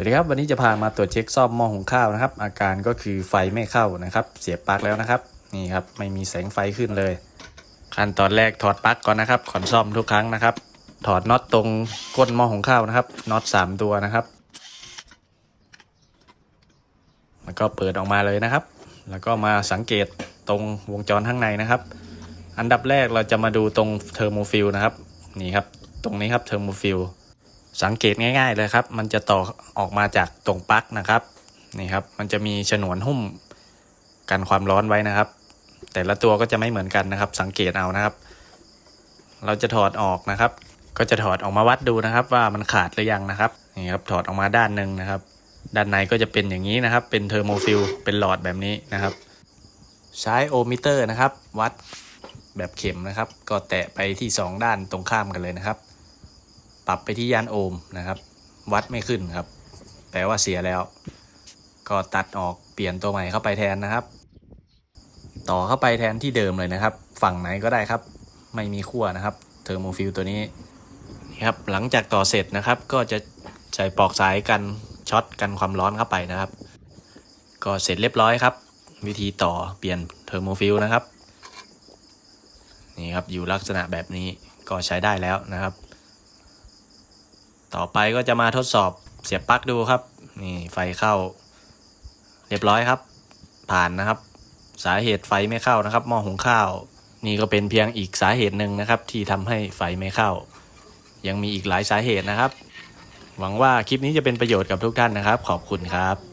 สวัสดีครับวันนี้จะพามาตรวจเช็คซ่อมหม้อหุงข้าวนะครับ อาการก็คือไฟไม่เข้านะครับ เสียบปลั๊กแล้วนะครับ นี่ครับไม่มีแสงไฟขึ้นเลย ขั้นตอนแรกถอดปลั๊กก่อนนะครับก่อนซ่อมทุกครั้งนะครับ ถอดน็อตตรงก้นหม้อหุงข้าวนะครับน็อตสามตัวนะครับแล้วก็เปิดออกมาเลยนะครับ แล้วก็มาสังเกตตรงวงจรข้างในนะครับ อันดับแรกเราจะมาดูตรงเทอร์โมฟิลนะครับนี่ครับตรงนี้ครับเทอร์โมฟิล สังเกตง่าย ๆ เลยครับ มันจะต่อออกมาจากตรงปลั๊กนะครับนี่ครับ มันจะมีฉนวนหุ้มกันความร้อนไว้นะครับ แต่ละตัวก็จะไม่เหมือนกันนะครับ สังเกตเอานะครับ เราจะถอดออกนะครับ ก็จะถอดออกมาวัดดูนะครับ ว่ามันขาดหรือยังนะครับนี่ครับถอดออกมาด้านหนึ่งนะครับ ด้านในก็จะเป็นอย่างนี้นะครับ เป็นเทอร์โมฟิลเป็นหลอดแบบนี้นะครับ ใช้โอมิเตอร์นะครับ วัดแบบเข็มนะครับ ก็แตะไปที่สองด้านตรงข้ามกันเลยนะครับ ปรับไปที่ยานโอห์มนะครับ วัดไม่ขึ้นครับ แปลว่าเสียแล้ว ก็ตัดออกเปลี่ยนตัวใหม่เข้าไปแทนนะครับ ต่อเข้าไปแทนที่เดิมเลยนะครับ ฝั่งไหนก็ได้ครับ ไม่มีขั้วนะครับเทอร์โมฟิลตัวนี้นี่ครับหลังจากต่อเสร็จนะครับก็จะใส่ปลอกสายกันช็อตกันความร้อนเข้าไปนะครับ ก็เสร็จเรียบร้อยครับ วิธีต่อเปลี่ยนเทอร์โมฟิลนะครับนี่ครับอยู่ลักษณะแบบนี้ก็ใช้ได้แล้วนะครับ ต่อไปก็จะมาทดสอบเสียบปลั๊กดูครับ นี่ไฟเข้า เรียบร้อยครับ ผ่านนะครับ สาเหตุไฟไม่เข้านะครับหม้อหุงข้าว นี่ก็เป็นเพียงอีกสาเหตุหนึ่งนะครับ ที่ทำให้ไฟไม่เข้า ยังมีอีกหลายสาเหตุนะครับ หวังว่าคลิปนี้จะเป็นประโยชน์กับทุกท่านนะครับ ขอบคุณครับ